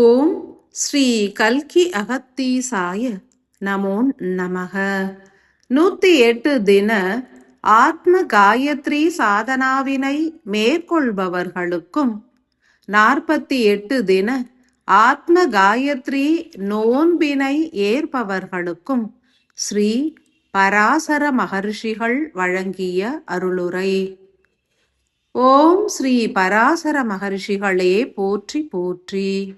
ஓம் ஸ்ரீ கல்கி அகத்தீசாய நமோ நமக. நூத்தி எட்டு தின ஆத்ம காயத்ரி சாதனாவினை மேற்கொள்பவர்களுக்கும் நாற்பத்தி எட்டு தின ஆத்ம காயத்ரி நோன்பினை ஏற்பவர்களுக்கும் ஸ்ரீ பராசர மகர்ஷிகள் வழங்கிய அருளுரை. ஓம் ஸ்ரீ பராசர மகர்ஷிகளே போற்றி போற்றி.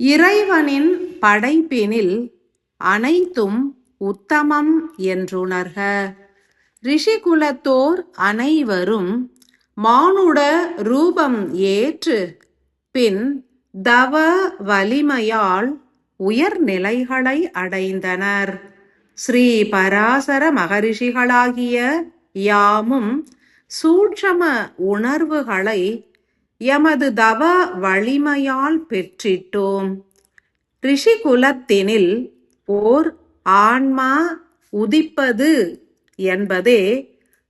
இறைவனின் படைப்பினில் அனைத்தும் உத்தமம் என்றுணர்க. ரிஷிகுலத்தோர் அனைவரும் மானுட ரூபம் ஏற்று பின் தவ வலிமையால் உயர்நிலைகளை அடைந்தனர். ஸ்ரீ பராசர மகரிஷிகளாகிய யாமும் சூட்சம உணர்வுகளை எமது தவ வலிமையால் பெற்றிட்டோம். ரிஷிகுலத்தினில் ஓர் ஆன்மா உதிப்பது என்பதே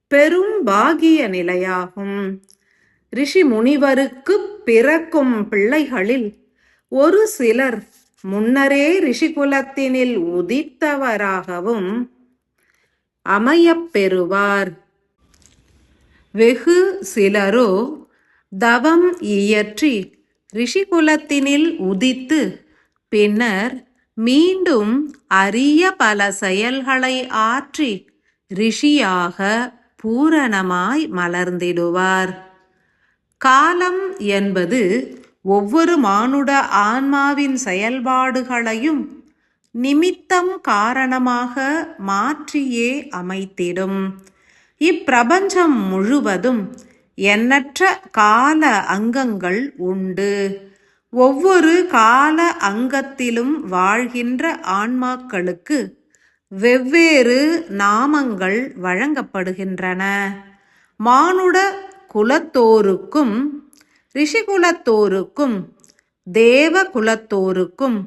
பெரும் பாகிய நிலையாகும். ரிஷி முனிவருக்கு பிறக்கும் பிள்ளைகளில் ஒரு சிலர் முன்னரே ரிஷிகுலத்தினில் உதித்தவராகவும் அமையப் பெறுவார். வெகு சிலரோ தவம் இயற்றி ரிஷிகுலத்தினில் உதித்து பின்னர் மீண்டும் அரிய பல செயல்களை ஆற்றி ரிஷியாக பூரணமாய் மலர்ந்திடுவார். காலம் என்பது ஒவ்வொரு மானுட ஆன்மாவின் செயல்பாடுகளையும் நிமித்தம் காரணமாக மாற்றியே அமைத்திடும். இப்பிரபஞ்சம் முழுவதும் எண்ணற்ற கால அங்கங்கள் உண்டு. ஒவ்வொரு கால அங்கத்திலும் வாழ்கின்ற ஆன்மாக்களுக்கு வெவ்வேறு நாமங்கள் வழங்கப்படுகின்றன. மானுட குலத்தோருக்கும் ரிஷிகுலத்தோருக்கும் தேவ குலத்தோருக்கும்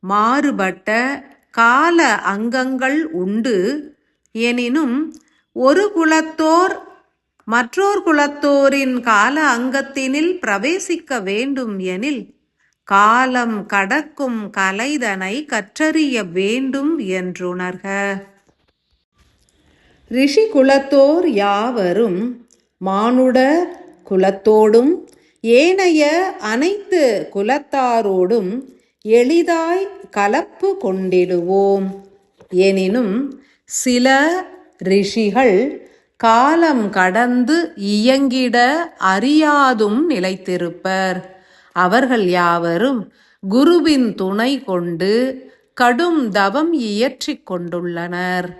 மாறுபட்ட கால அங்கங்கள் உண்டு. எனினும் ஒரு குலத்தோர் மற்றோர் குலத்தோரின் கால அங்கத்தினில் பிரவேசிக்க வேண்டும் எனில் காலம் கடக்கும் கலைதனை கற்றறிய வேண்டும் என்றுணர்க. ரிஷி குலத்தோர் யாவரும் மானுட குலத்தோடும் ஏனைய அனைத்து குலத்தாரோடும் எளிதாய் கலப்பு கொண்டிடுவோம். எனினும் சில ரிஷிகள் காலம் கடந்து இயங்கிட அறியாதும் நிலைத்திருப்பர். அவர்கள் யாவரும் குருவின் துணை கொண்டு கடும் தவம் இயற்றிக் கொண்டுள்ளனர்.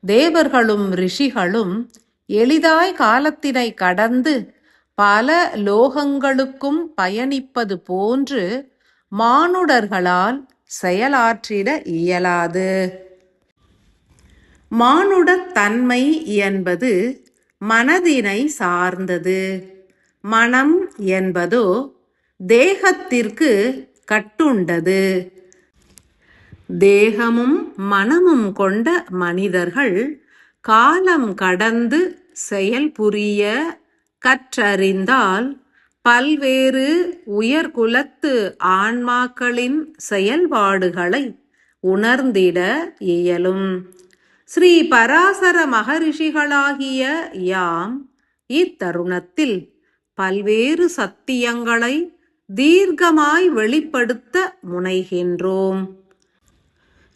தேவர்களும் ரிஷிகளும் எளிதாய் காலத்தினை கடந்து பல லோகங்களுக்கும் பயணிப்பது போன்று மானுடர்களால் செயலாற்றிட இயலாது. மானுடத் தன்மை என்பது மனதினை சார்ந்தது. மனம் என்பதோ தேகத்திற்கு கட்டுண்டது. தேகமும் மனமும் கொண்ட மனிதர்கள் காலம் கடந்து செயல்புரிய கற்றறிந்தால் பல்வேறு உயர்குலத்து ஆன்மாக்களின் செயல்பாடுகளை உணர்ந்திட இயலும். ஸ்ரீ பராசர மகரிஷிகளாகிய யாம் இத்தருணத்தில் பல்வேறு சத்தியங்களை தீர்க்கமாய் வெளிப்படுத்த முனைகின்றோம்.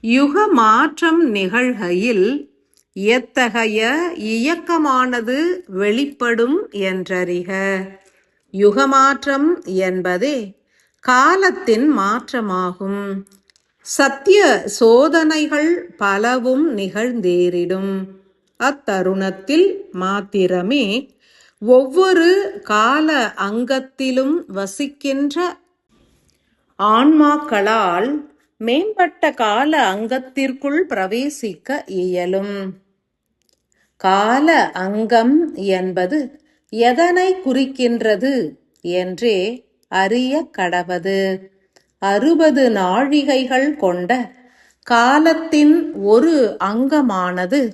யுக மாற்றம் நிகழ்கையில் எத்தகைய இயக்கமானது வெளிப்படும் என்றறிக. யுகமாற்றம் என்பதே காலத்தின் மாற்றமாகும். சத்திய சோதனைகள் பலவும் நிகழ்ந்தேறிடும். அத்தருணத்தில் மாத்திரமே ஒவ்வொரு கால அங்கத்திலும் வசிக்கின்ற ஆன்மாக்களால் மேம்பட்ட கால அங்கத்திற்குள் பிரவேசிக்க இயலும். கால அங்கம் என்பது எதனை குறிக்கின்றது என்றே அறிய கடவது. அறுபது நாழிகைகள் கொண்ட காலத்தின் ஒரு அங்கமானது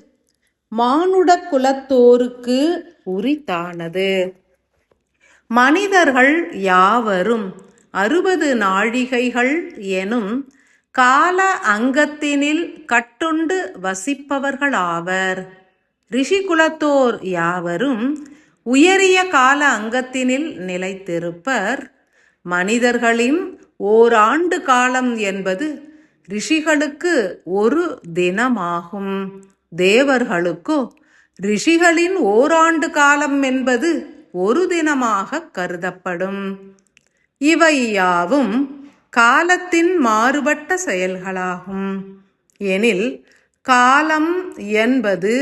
மானுட குலத்தோருக்கு உரித்தானது. மனிதர்கள் யாவரும் அறுபது நாழிகைகள் எனும் கால அங்கத்தினில் கட்டுண்டு வசிப்பவர்களாவர். ரிஷிகுலத்தோர் யாவரும் உயரிய கால அங்கத்தினில் நிலைத்திருப்பர். மனிதர்களின் ஓராண்டு காலம் என்பது ரிஷிகளுக்கு ஒரு தினமாகும். தேவர்களுக்கோ ரிஷிகளின் ஓராண்டு காலம் என்பது ஒரு தினமாக கருதப்படும். இவை யாவும் காலத்தின் மாறுபட்ட செயல்களாகும். எனில் காலம் என்பது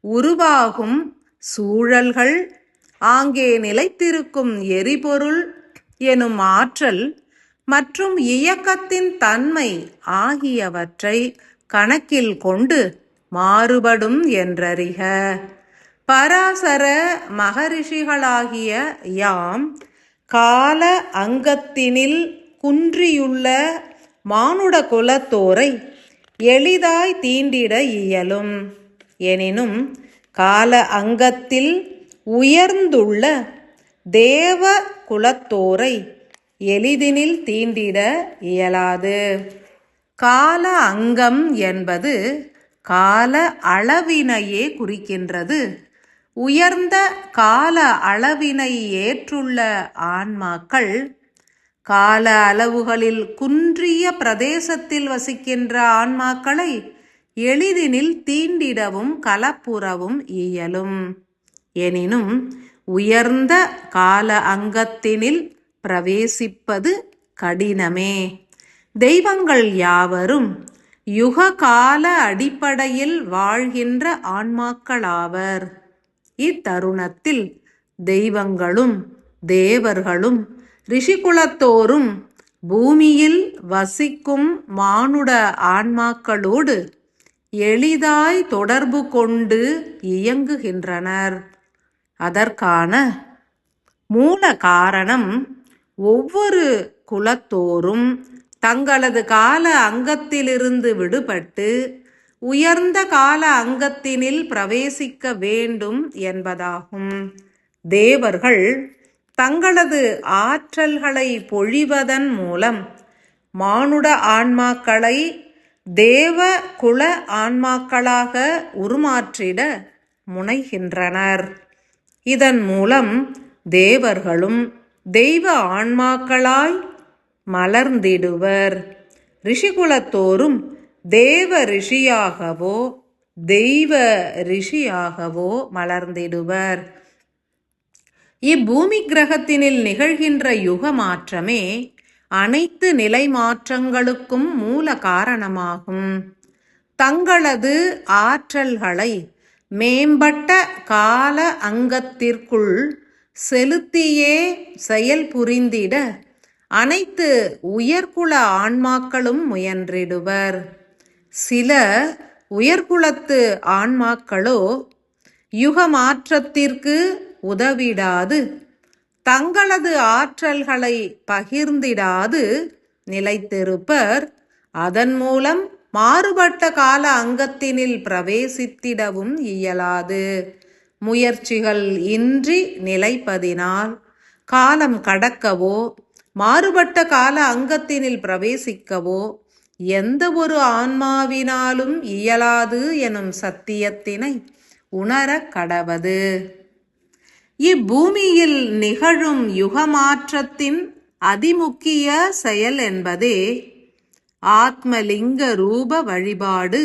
உருவாகும் சூழல்கள் ஆங்கே நிலைத்திருக்கும் எரிபொருள் எனும் ஆற்றல் மற்றும் இயக்கத்தின் தன்மை ஆகியவற்றை கணக்கில் கொண்டு மாறுபடும் என்றறிக. பராசர மகரிஷிகளாகிய யாம் கால அங்கத்தினில் குன்றியுள்ள மானுட குலத்தோரை எளிதாய் தீண்டிட இயலும். எனினும் கால அங்கத்தில் உயர்ந்துள்ள தேவ குலத்தோரை எளிதினில் தீண்டிட இயலாது. கால அங்கம் என்பது கால அளவினையே குறிக்கின்றது. உயர்ந்த கால அளவினை ஏற்றுள்ள ஆன்மாக்கள் கால அளவுகளில் குன்றிய பிரதேசத்தில் வசிக்கின்ற ஆன்மாக்களை எளிதினில் தீண்டிடவும் கலப்புறவும் இயலும். எனினும் உயர்ந்த கால அங்கத்தினில் பிரவேசிப்பது கடினமே. தெய்வங்கள் யாவரும் யுக கால அடிப்படையில் வாழ்கின்ற ஆன்மாக்களாவர். இத்தருணத்தில் தெய்வங்களும் தேவர்களும் ரிஷிகுலத்தோரும் பூமியில் வசிக்கும் மானுட ஆன்மாக்களோடு எளிதாய் தொடர்பு கொண்டு இயங்குகின்றனர். அதற்கான மூல காரணம் ஒவ்வொரு குலத்தோரும் தங்களது கால அங்கத்திலிருந்து விடுபட்டு உயர்ந்த கால அங்கத்தினில் பிரவேசிக்க வேண்டும் என்பதாகும். தேவர்கள் தங்களது ஆற்றல்களை பொழிவதன் மூலம் மானுட ஆன்மாக்களை தேவ குல ஆன்மாக்களாக உருமாற்றிட முனைகின்றனர். இதன் மூலம் தேவர்களும் தெய்வ ஆன்மாக்களாய் மலர்ந்திடுவர். ரிஷிகுலத்தோறும் தேவ ரிஷியாகவோ தெய்வ ரிஷியாகவோ மலர்ந்திடுவர். இப்பூமி கிரகத்தினில் நிகழ்கின்ற யுக மாற்றமே அனைத்து நிலை மாற்றங்களுக்கும் மூல காரணமாகும். தங்களது ஆற்றல்களை மேம்பட்ட கால அங்கத்திற்குள் செலுத்தியே செயல் புரிந்திட அனைத்து உயர்குல ஆன்மாக்களும் முயன்றிடுவர். சில உயர்குலத்து ஆன்மாக்களோ யுக மாற்றத்திற்கு உதவிடாது தங்களது ஆற்றல்களை பகிர்ந்திடாது நிலைத்திருப்பர். அதன் மூலம் மாறுபட்ட கால அங்கத்தினில் பிரவேசித்திடவும் இயலாது. முயற்சிகள் இன்றி நிலைப்பதினால் காலம் கடக்கவோ மாறுபட்ட கால அங்கத்தினில் பிரவேசிக்கவோ எந்த ஒரு ஆன்மாவினாலும் இயலாது எனும் சத்தியத்தினை உணர கடவது. இப்பூமியில் நிகழும் யுகமாற்றத்தின் அதிமுக்கிய செயல் என்பதே ஆத்மலிங்க ரூப வழிபாடு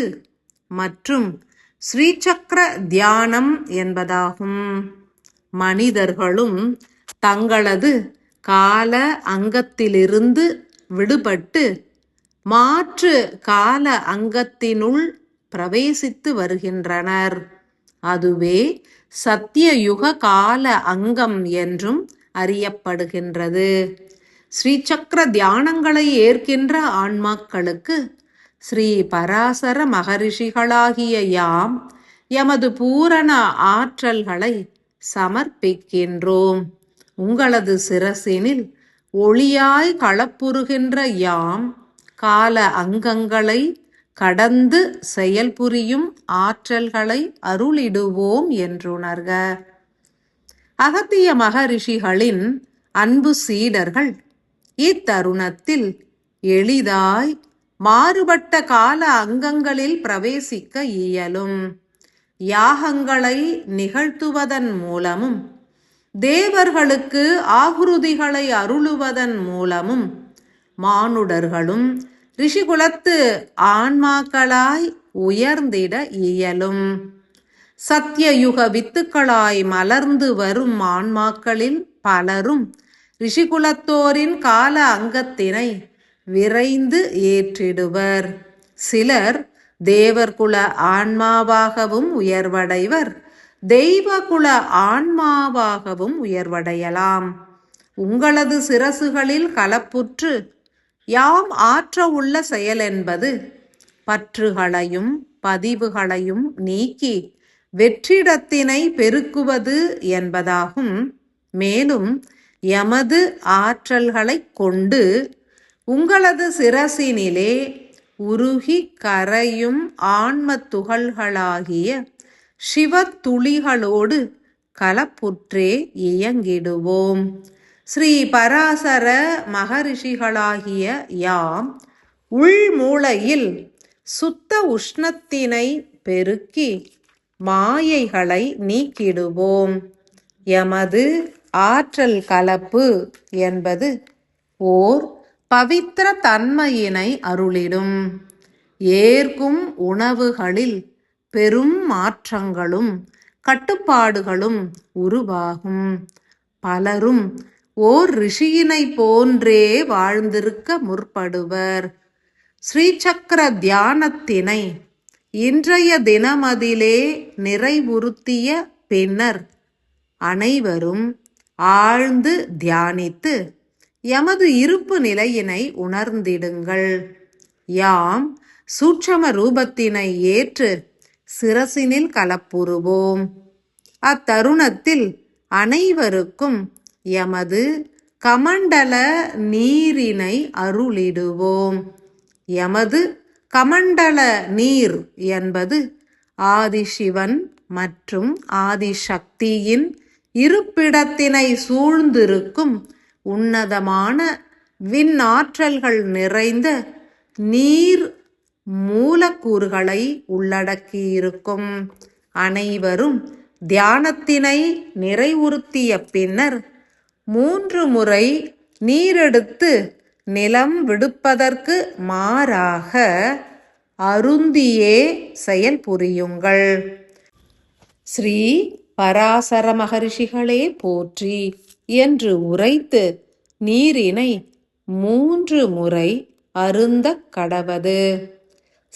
மற்றும் ஸ்ரீசக்கர தியானம் என்பதாகும். மனிதர்களும் தங்களது கால அங்கத்திலிருந்து விடுபட்டு மாற்று கால அங்கத்தினுள் பிரவேசித்து வருகின்றனர். அதுவே சத்தியயுக கால அங்கம் என்றும் அறியப்படுகின்றது. ஸ்ரீசக்கர தியானங்களை ஏற்கின்ற ஆன்மாக்களுக்கு ஸ்ரீ பராசர மகரிஷிகளாகிய யாம் எமது பூரண ஆற்றல்களை சமர்ப்பிக்கின்றோம். உங்களது சிரசினில் ஒளியாய் களப்புறுகின்ற யாம் கால அங்கங்களை கடந்து செயல்புரியும் ஆற்றல்களை அருளிடுவோம் என்றுணர்க. அகத்திய மகரிஷிகளின் அன்பு சீடர்கள் இத்தருணத்தில் எளிதாய் மாறுபட்ட கால அங்கங்களில் பிரவேசிக்க இயலும். யாகங்களை நிகழ்த்துவதன் மூலமும் தேவர்களுக்கு ஆகுருதிகளை அருளுவதன் மூலமும் மானுடர்களும் ரிஷிகுலத்து ஆன்மாக்களாய் உயர்ந்திட இயலும். சத்தியயுக வித்துக்களாய் மலர்ந்து வரும் ஆன்மாக்களில் பலரும் ரிஷிகுலத்தோரின் கால அங்கத்தினை விரைந்து ஏற்றிடுவர். சிலர் தேவர்குல ஆன்மாவாகவும் உயர்வடைவர். தெய்வகுல ஆன்மாவாகவும் உயர்வடையலாம். உங்களது சிரசுகளில் கலப்புற்று யாம் ஆற்ற உள்ள செயல் என்பது பற்றுகளையும் பதிவுகளையும் நீக்கி வெற்றிடத்தினை பெருக்குவது என்பதாகும். மேலும் எமது ஆற்றல்களைக் கொண்டு உங்களது சிரசினிலே உருகி கரையும் ஆன்ம துகள்களாகிய சிவத்துளிகளோடு கலப்புற்றே இயங்கிடுவோம். ஸ்ரீ பராசர மகரிஷிகளாகிய யாம் உள்மூளையில் சுத்த உஷ்ணத்தினை பெருக்கி மாயைகளை நீக்கிடுவோம். எமது ஆற்றல் கலப்பு என்பது ஓர் பவித்திர தன்மையினை அருளிடும். ஏற்கும் உணவுகளில் பெரும் மாற்றங்களும் கட்டுப்பாடுகளும் உருவாகும். பலரும் ஓர் ரிஷியினை போன்றே வாழ்ந்திருக்க முற்படுவர். ஸ்ரீசக்கர தியானத்தினை இன்றைய தினமதிலே நிறைவுறுத்திய பின்னர் அனைவரும் ஆழ்ந்து தியானித்து எமது இருப்பு நிலையினை உணர்ந்திடுங்கள். யாம் சூட்சம ரூபத்தினை ஏற்று சிரசினில் கலப்புறுவோம். அத்தருணத்தில் அனைவருக்கும் எமது கமண்டல நீரினை அருளிடுவோம். எமது கமண்டல நீர் என்பது ஆதிசிவன் மற்றும் ஆதிசக்தியின் இருப்பிடத்தினை சூழ்ந்திருக்கும் உன்னதமான விண்ணாற்றல்கள் நிறைந்த நீர் மூலக்கூறுகளை உள்ளடக்கியிருக்கும். அனைவரும் தியானத்தினை நிறைவுறுத்திய பின்னர் மூன்று முறை நீரெடுத்து நிலம் விடுப்பதற்கு மாறாக அருந்தியே செயல்புரியுங்கள் ஸ்ரீ பராசர மகரிஷிகளே போற்றி. என்று உரைத்து நீரினை மூன்று முறை அருந்தக் கடவது.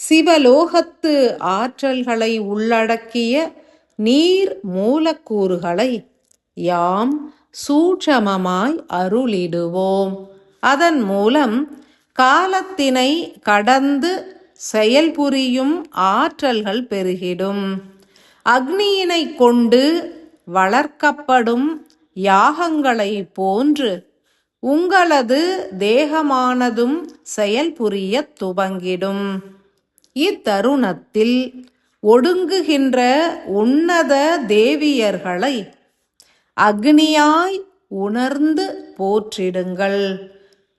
சிவலோகத்து ஆற்றல்களை உள்ளடக்கிய நீர் மூலக்கூறுகளை யாம் சூட்சமமாய் அருளிடுவோம். அதன் மூலம் காலத்தினை கடந்து செயல்புரியும் ஆற்றல்கள் பெருகிடும். அக்னியினை கொண்டு வளர்க்கப்படும் யாகங்களை போன்று உங்களது தேகமானதும் செயல்புரிய துவங்கிடும். இத்தருணத்தில் ஒடுங்குகின்ற உன்னத தேவியர்களை அக்னியாய் உணர்ந்து போற்றிடுங்கள்.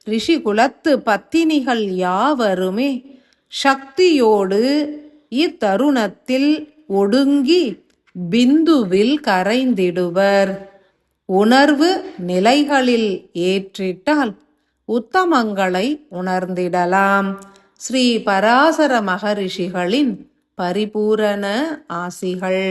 ரிஷிகுலத்து பத்தினிகள் யாவருமே சக்தியோடு இத்தருணத்தில் ஒடுங்கி பிந்துவில் கரைந்திடுவர். உணர்வு நிலைகளில் ஏற்றிட்டால் உத்தமங்களை உணர்ந்திடலாம். ஸ்ரீ பராசர மகரிஷிகளின் பரிபூரண ஆசிகள்.